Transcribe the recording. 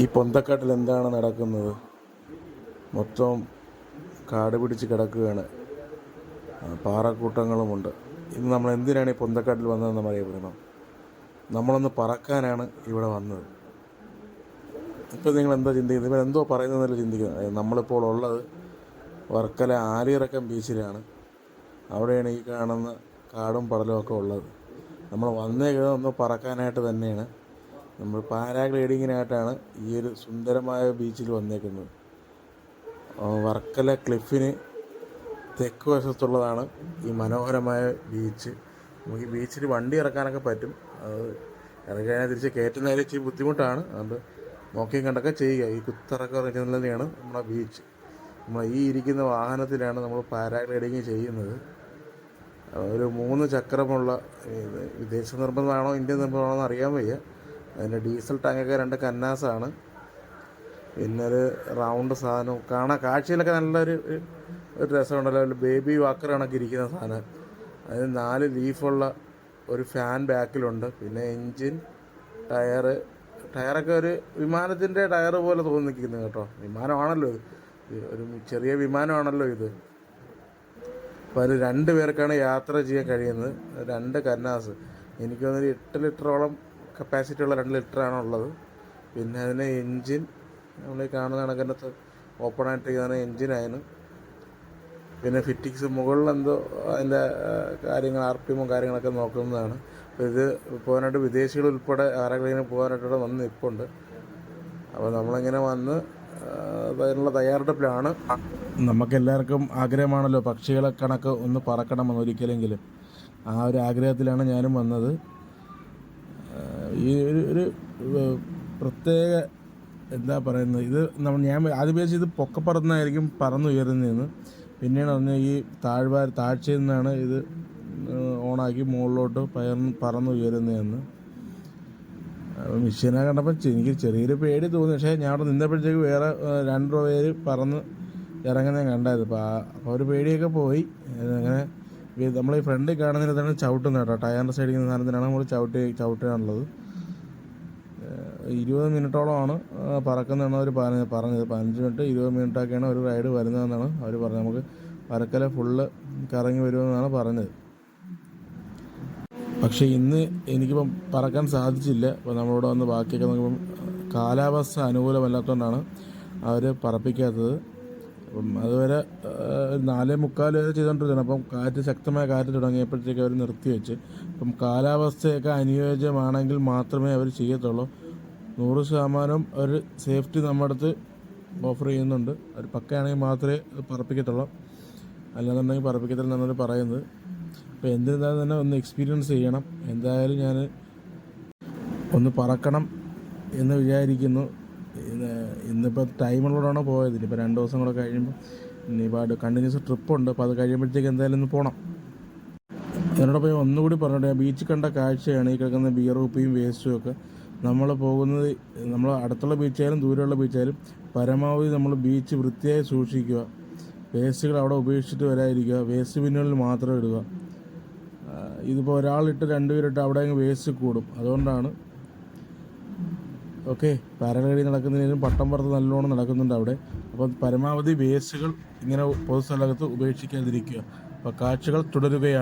ഈ പൊന്തക്കാട്ടിൽ എന്താണ് നടക്കുന്നത്? മൊത്തം കാട് പിടിച്ച് കിടക്കുകയാണ്. പാറക്കൂട്ടങ്ങളുമുണ്ട്. ഇന്ന് നമ്മൾ എന്തിനാണ് ഈ പൊന്തക്കാട്ടിൽ വന്നതെന്ന് അറിയപ്പെടുന്നു നമ്മളൊന്ന് പറക്കാനാണ് ഇവിടെ വന്നത്. ഇപ്പം നിങ്ങൾ എന്താ ചിന്തിക്കുന്നത്? ഇവർ എന്തോ പറയുന്നതെന്നല്ല ചിന്തിക്കുന്നത് നമ്മളിപ്പോൾ ഉള്ളത് വർക്കല ആലിയിറക്കം ബീച്ചിലാണ്. അവിടെയാണ് ഈ കാണുന്ന കാടും പടലും ഒക്കെ ഉള്ളത്. നമ്മൾ വന്നേക്കുന്നത് ഒന്ന് പറക്കാനായിട്ട് തന്നെയാണ്. നമ്മൾ പാരാഗ്ലൈഡിങ്ങിനായിട്ടാണ് ഈ ഒരു സുന്ദരമായ ബീച്ചിൽ വന്നേക്കുന്നത്. വർക്കല ക്ലിഫിന് തെക്ക് വശത്തുള്ളതാണ് ഈ മനോഹരമായ ബീച്ച്. നമുക്ക് ഈ ബീച്ചിൽ വണ്ടി ഇറക്കാനൊക്കെ പറ്റും. അത് ഇറങ്ങിക്കഴിഞ്ഞാൽ തിരിച്ച് കയറ്റുന്നതിൽ ഇച്ചിരി ബുദ്ധിമുട്ടാണ്. അതുകൊണ്ട് നോക്കിയും കണ്ടൊക്കെ ചെയ്യുക. ഈ കുത്തിറക്കം തന്നെയാണ് നമ്മുടെ ബീച്ച്. നമ്മൾ ഈ ഇരിക്കുന്ന വാഹനത്തിലാണ് നമ്മൾ പാരാഗ്ലൈഡിങ് ചെയ്യുന്നത്. ഒരു മൂന്ന് ചക്രമുള്ള വിദേശ നിർമ്മിതമാണോ ഇന്ത്യൻ നിർമ്മിതമാണോ എന്ന് അറിയാൻ വയ്യ. അതിന്റെ ഡീസൽ ടാങ്കൊക്കെ രണ്ട് കന്നാസാണ്. പിന്നെ ഒരു റൗണ്ട് സാധനം. കാണാൻ കാഴ്ചയിലൊക്കെ നല്ലൊരു ഒരു- രസമുണ്ടല്ലോ. ഒരു ബേബി വാക്കർ കണക്ക് ഇരിക്കുന്ന സാധനം. അതിന് നാല് ലീഫുള്ള ഒരു ഫാൻ ബാക്കിലുണ്ട്. പിന്നെ എൻജിൻ ടയർ ടയറൊക്കെ ഒരു വിമാനത്തിന്റെ ടയർ പോലെ തോന്നി നിൽക്കുന്നു കേട്ടോ. വിമാനമാണല്ലോ ഒരു ചെറിയ വിമാനമാണല്ലോ ഇത്. അപ്പോൾ അതിൽ രണ്ട് പേർക്കാണ് യാത്ര ചെയ്യാൻ കഴിയുന്നത്. രണ്ട് കന്നാസ്. എനിക്ക് തോന്നുന്നു എട്ട് ലിറ്ററോളം കപ്പാസിറ്റി ഉള്ള രണ്ട് ലിറ്ററാണ് ഉള്ളത്. പിന്നെ അതിന് എൻജിൻ നമ്മൾ ഈ കാണുന്ന കണക്കിനകത്ത് ഓപ്പൺ ആയിട്ട് ചെയ്യുന്ന എൻജിനായിരുന്നു പിന്നെ ഫിറ്റിങ്സ് മുകളിൽ എന്തോ അതിന്റെ കാര്യങ്ങൾ ആർ പി എമ്മും കാര്യങ്ങളൊക്കെ നോക്കുന്നതാണ്. അപ്പോൾ ഇത് പോകാനായിട്ട് വിദേശികൾ ഉൾപ്പെടെ ആരെങ്കിലും പോകാനായിട്ട് വന്ന് നിൽപ്പുണ്ട്. അപ്പോൾ നമ്മളിങ്ങനെ വന്ന് അതിനുള്ള തയ്യാറെടുപ്പിലാണ്. നമുക്കെല്ലാവർക്കും ആഗ്രഹമാണല്ലോ പക്ഷികളെ കണക്ക് ഒന്ന് പറക്കണമെന്ന് ഒരിക്കലെങ്കിലും ആ ഒരു ആഗ്രഹത്തിലാണ് ഞാനും വന്നത്. ഈ ഒരു ഒരു പ്രത്യേക എന്താ പറയുന്നത്? ഇത് നമ്മൾ ഞാൻ ആദ്യം വിചാരിച്ചു ഇത് പൊക്കപ്പറന്നായിരിക്കും പറന്നുയരുന്നതെന്ന്. പിന്നീട് പറഞ്ഞ ഈ താഴ്വാര താഴ്ചയിൽ നിന്നാണ് ഇത് ഓണാക്കി മുകളിലോട്ട് പയർന്ന് പറന്നുയരുന്നതെന്ന്. മിഷീനെ കണ്ടപ്പോൾ എനിക്ക് ചെറിയൊരു പേടി തോന്നി. പക്ഷേ ഞാൻ അവിടെ നിന്നപ്പോഴത്തേക്ക് വേറെ രണ്ട് പേര് പറന്ന് ഇറങ്ങുന്നത് കണ്ടായത് അപ്പോൾ അപ്പോൾ ഒരു പേടിയൊക്കെ പോയി. അങ്ങനെ നമ്മൾ ഈ ഫ്രണ്ടിൽ കാണുന്നിടത്താണ് ചവിട്ടുന്നത് കേട്ടോ ടയറിന്റെ സൈഡിൽ നിന്ന് സാധനത്തിനാണ് നമ്മൾ ചവിട്ടി ചവിട്ടാനുള്ളത്. ഇരുപത് മിനിറ്റോളമാണ് പറക്കുന്നതെന്ന് അവർ പറഞ്ഞത് പറഞ്ഞത്. പതിനഞ്ച് മിനിറ്റ് ഇരുപത് മിനിറ്റൊക്കെയാണ് ഒരു റൈഡ് വരുന്നതെന്നാണ് അവർ പറഞ്ഞത്. നമുക്ക് പരക്കല ഫുള്ള് കറങ്ങി വരുമെന്നാണ് പറഞ്ഞത്. പക്ഷേ ഇന്ന് എനിക്കിപ്പം പറക്കാൻ സാധിച്ചില്ല. അപ്പോൾ നമ്മളിവിടെ വന്ന് ബാക്കിയൊക്കെ നോക്കുമ്പം കാലാവസ്ഥ അനുകൂലമല്ലാത്തതുകൊണ്ടാണ് അവർ പറപ്പിക്കാത്തത്. അപ്പം അതുവരെ നാലേ മുക്കാൽ വരെ ചെയ്തുകൊണ്ടിരുന്നത് അപ്പം കാറ്റ് ശക്തമായ കാറ്റ് തുടങ്ങിയപ്പോഴത്തേക്ക് അവർ നിർത്തി വെച്ച്. അപ്പം കാലാവസ്ഥയൊക്കെ അനുയോജ്യമാണെങ്കിൽ മാത്രമേ അവർ ചെയ്യത്തുള്ളൂ. നൂറ് ശതമാനം ഒരു സേഫ്റ്റി നമ്മുടെ അടുത്ത് ഓഫർ ചെയ്യുന്നുണ്ട്. അവർ പക്കയാണെങ്കിൽ മാത്രമേ പറപ്പിക്കത്തുള്ളൂ. അല്ലാന്നുണ്ടെങ്കിൽ പറപ്പിക്കത്തില്ലെന്നാണ് അവർ പറയുന്നത്. അപ്പോൾ എന്തിരുന്നാലും തന്നെ ഒന്ന് എക്സ്പീരിയൻസ് ചെയ്യണം. എന്തായാലും ഞാൻ ഒന്ന് പറക്കണം എന്ന് വിചാരിക്കുന്നു. ഇന്ന് ഇന്നിപ്പോൾ ടൈമുള്ളതാണ് പോയത്? ഇനിയിപ്പോൾ രണ്ട് ദിവസം കൂടെ കഴിയുമ്പോൾ ഇനിയിപ്പോൾ കണ്ടിന്യൂസ് ട്രിപ്പുണ്ട് അപ്പോൾ അത് കഴിയുമ്പോഴത്തേക്ക് എന്തായാലും ഒന്ന് പോകണം എന്നോടൊപ്പം ഞാൻ ഒന്നുകൂടി പറഞ്ഞോട്ടെ. ബീച്ച് കണ്ട കാഴ്ചയാണ്. ഈ കിടക്കുന്ന ബിയർ കുപ്പിയും വേസ്റ്റും ഒക്കെ. നമ്മൾ പോകുന്നത് നമ്മൾ അടുത്തുള്ള ബീച്ചായാലും ദൂരെയുള്ള ബീച്ചായാലും പരമാവധി നമ്മൾ ബീച്ച് വൃത്തിയായി സൂക്ഷിക്കുക. വേസ്റ്റുകൾ അവിടെ ഉപേക്ഷിച്ചിട്ട് വരാതിരിക്കുക. വേസ്റ്റ് ബിന്നുകളിൽ മാത്രം ഇടുക. ഇതിപ്പോൾ ഒരാളിട്ട് രണ്ടുപേരിട്ട് അവിടെ അങ്ങ് വേസ്റ്റ് കൂടും. അതുകൊണ്ടാണ് ഓക്കെ പാരഗ്ലൈഡിങ് നടക്കുന്നതിനും പട്ടം പുറത്ത് നല്ലോണം നടക്കുന്നുണ്ട് അവിടെ. അപ്പോൾ പരമാവധി വേസ്റ്റുകൾ ഇങ്ങനെ പൊതുസ്ഥലത്ത് ഉപേക്ഷിക്കാതിരിക്കുക. അപ്പോൾ കാഴ്ചകൾ തുടരുകയാണ്.